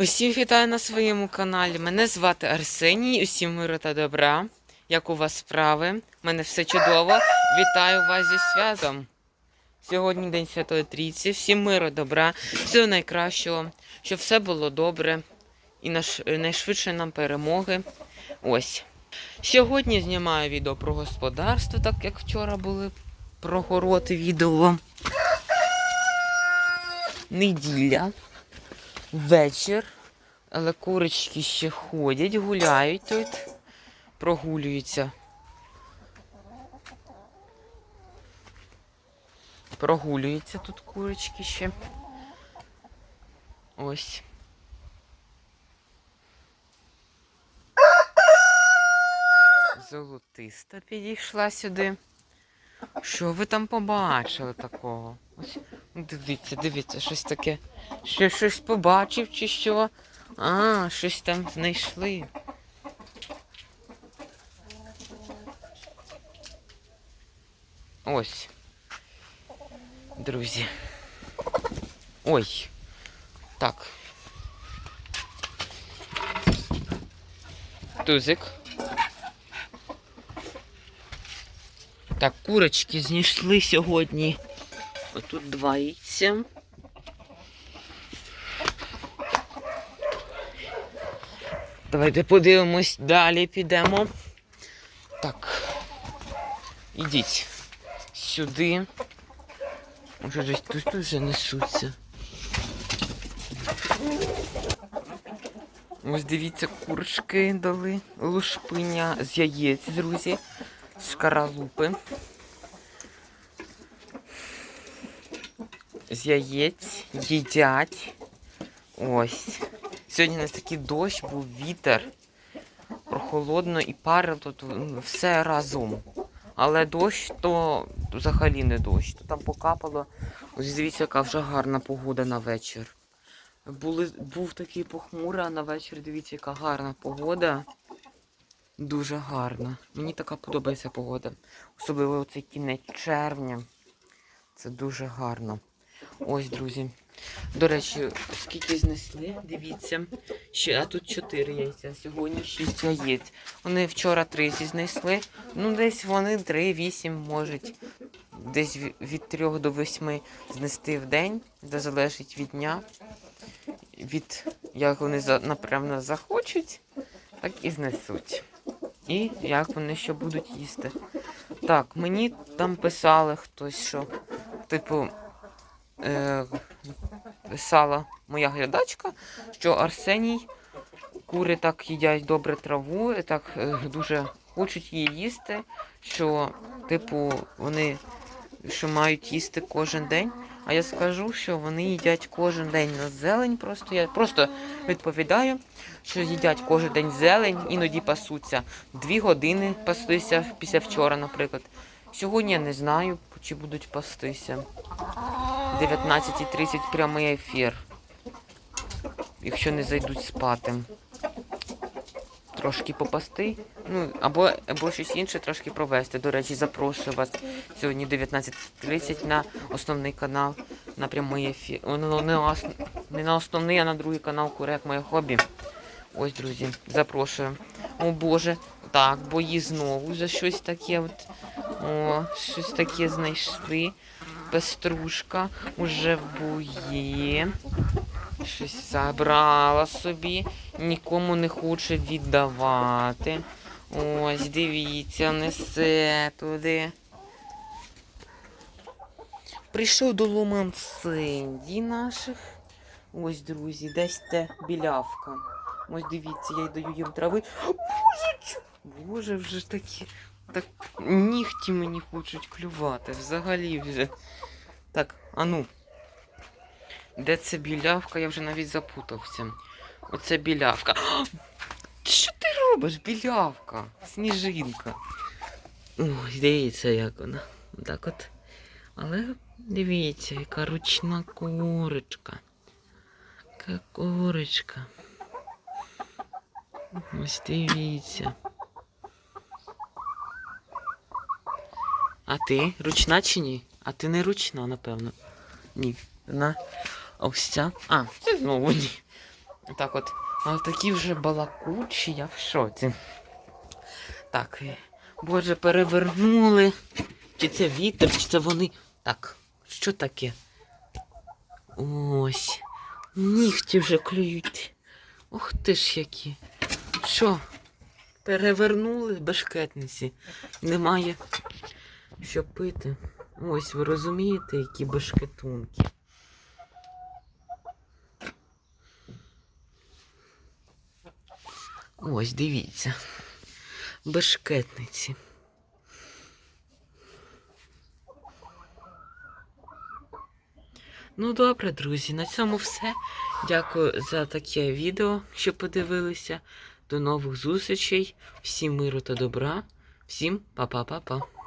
Усіх вітаю на своєму каналі. Мене звати Арсеній. Усім миру та добра. Як у вас справи? У мене все чудово. Вітаю вас зі святом. Сьогодні День Святої Трійці. Всім миру, добра, всього найкращого, щоб все було добре і найшвидше нам перемоги. Ось. Сьогодні знімаю відео про господарство, так як вчора були про город відео. Неділя вечір, але курочки ще ходять, гуляють тут, прогулюються. Прогулюються тут курочки ще. Ось. Золотиста підійшла сюди. Що ви там побачили такого? Ось, дивіться, дивіться, щось таке. Ще щось побачив чи що? А, щось там знайшли. Ось. Друзі. Ой. Так. Тузик. Так, курочки знайшли сьогодні. Отут два яйця. Давайте подивимось, далі підемо. Так. Ідіть сюди. Може десь тут вже несуться. Ось дивіться, курочки дали лушпиня з яєць, друзі, з каралупи. З яєць їдять. Ось. Сьогодні у нас такий дощ, був вітер. Прохолодно і парило тут все разом. Але дощ то взагалі не дощ. То там покапало. Ось дивіться, яка вже гарна погода на вечір. Були, був такий похмурий, а на вечір дивіться, яка гарна погода. Дуже гарна. Мені така подобається погода. Особливо цей кінець червня. Це дуже гарно. Ось, друзі. До речі, скільки знесли, дивіться. Ще, а тут 4 яйця, сьогодні 6 яєць. Вони вчора 30 знесли. Ну, десь вони 3-8 можуть. Десь від 3 до 8 знести в день. Це залежить від дня. Від як вони напевно захочуть, так і знесуть. І як вони що будуть їсти. Так, мені там писали хтось, що, типу, е, писала моя глядачка, що Арсеній кури так їдять добре траву, так е, дуже хочуть її їсти, що, типу, вони що мають їсти кожен день. А я скажу, що вони їдять кожен день на зелень. Просто я просто відповідаю, що їдять кожен день зелень, іноді пасуться. Дві години паслися після вчора, наприклад. Сьогодні я не знаю, чи будуть пастися. 19.30 прямий ефір. Якщо не зайдуть спати. Трошки попасти. Ну, або, або щось інше трошки провести. До речі, запрошую вас сьогодні 19.30 на основний канал на прямий ефір. Ну, не, ос- не на основний, а на другий канал Курек Моє хобі. Ось, друзі, запрошую. О Боже, так, бої знову за щось таке. От. О, щось таке знайшли. Пеструшка уже в бої. Щось забрала собі, нікому не хоче віддавати. Ось, дивіться, несе туди. Прийшов до луманцинді наших. Ось, друзі, десь те білявка. Ось дивіться, я й даю їм трави. Боже, Боже, вже такі. Так нігті мені хочуть клювати. Взагалі вже. Так, а ну. Де це білявка? Я вже навіть запутався. Оце білявка. Що ти робиш, білявка? Сніжинка. Ой, дивіться, як вона. Так от. Але дивіться, яка ручна курочка. Яка курочка. Ось дивіться. А ти ручна чи ні? А ти не ручна, напевно. Ні. Вона ось ця. А, це знову ні. Так от. А такі вже балакучі, я в шоці. Так, е, боже, перевернули. Чи це вітер, чи це вони. Так, що таке? Ось. Нігті вже клюють. Ох ти ж які. Що? Перевернули бешкетниці. Немає що пити. Ось, ви розумієте, які бешкетунки. Ось, дивіться. Бешкетниці. Ну, добре, друзі, на цьому все. Дякую за таке відео, що подивилися. До нових зустрічей. Всім миру та добра. Всім па-па-па-па.